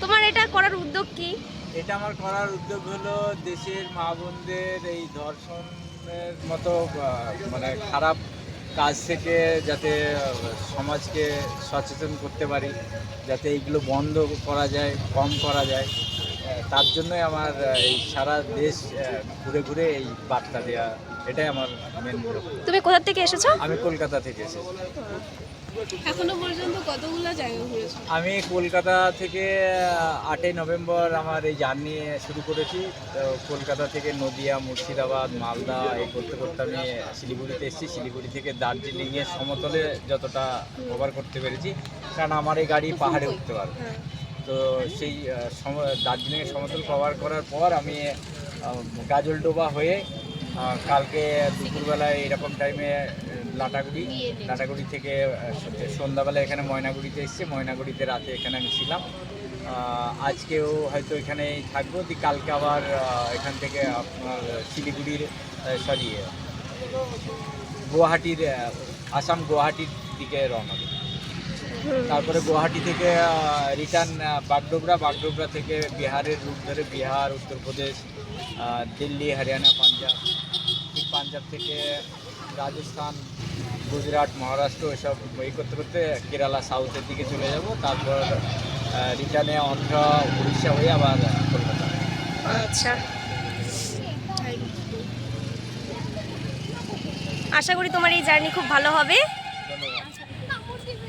তোমার এটা করার উদ্যোগ কি? এটা আমার করার উদ্যোগ হলো দেশের মা বোনদের এই ধর্ষণের মতো মানে খারাপ কাজ থেকে যাতে সমাজকে সচেতন করতে পারি, যাতে এইগুলো বন্ধ করা যায়, কম করা যায়। তার জন্যই আমার এই সারা দেশ ঘুরে ঘুরে এই বার্তা দেওয়া এটাই আমার মেন তুমি কোথা থেকে এসেছ? আমি কলকাতা থেকে এসেছি। এখনও পর্যন্ত কতগুলো জায়গা ঘুরেছো? আমি কলকাতা থেকে আটই নভেম্বর আমার এই জার্নি শুরু করেছি। তো কলকাতা থেকে নদিয়া মুর্শিদাবাদ মালদা এই করতে করতে আমি শিলিগুড়িতে এসেছি। শিলিগুড়ি থেকে দার্জিলিংয়ের সমতলে যতটা কভার করতে পেরেছি। কারণ আমার এই গাড়ি পাহাড়ে উঠতে পারবে। তো সেই দার্জিলিংয়ের সমতল কভার করার পর আমি গাজলডোবা হয়ে কালকে দুপুরবেলায় এরকম টাইমে লাটাগুড়ি লাটাগুড়ি থেকে সন্ধ্যাবেলা এখানে ময়নাগুড়িতে এসেছি। ময়নাগুড়িতে রাতে এখানে আমি ছিলাম। আজকেও হয়তো এখানেই থাকব। দি, কালকে আবার এখান থেকে আপনার শিলিগুড়ির সরি গুয়াহাটির আসাম গুয়াহাটির দিকে রওনা দেব। তারপরে গুয়াহাটি থেকে রিটার্ন বাগডোগরা বাগডোগরা থেকে বিহারের রুট ধরে বিহার, উত্তরপ্রদেশ দিল্লি, হরিয়ানা, পাঞ্জাব, ঠিক পাঞ্জাব থেকে রাজস্থান, গুজরাট, মহারাষ্ট্র এসব এই করতে করতে কেরালা সাউথের দিকে চলে যাব। তারপর রিটার্নে অন্ধ্র, উড়িষ্যা হয়ে আবার কলকাতা। আচ্ছা। আশা করি তোমার এই জার্নি খুব ভালো হবে।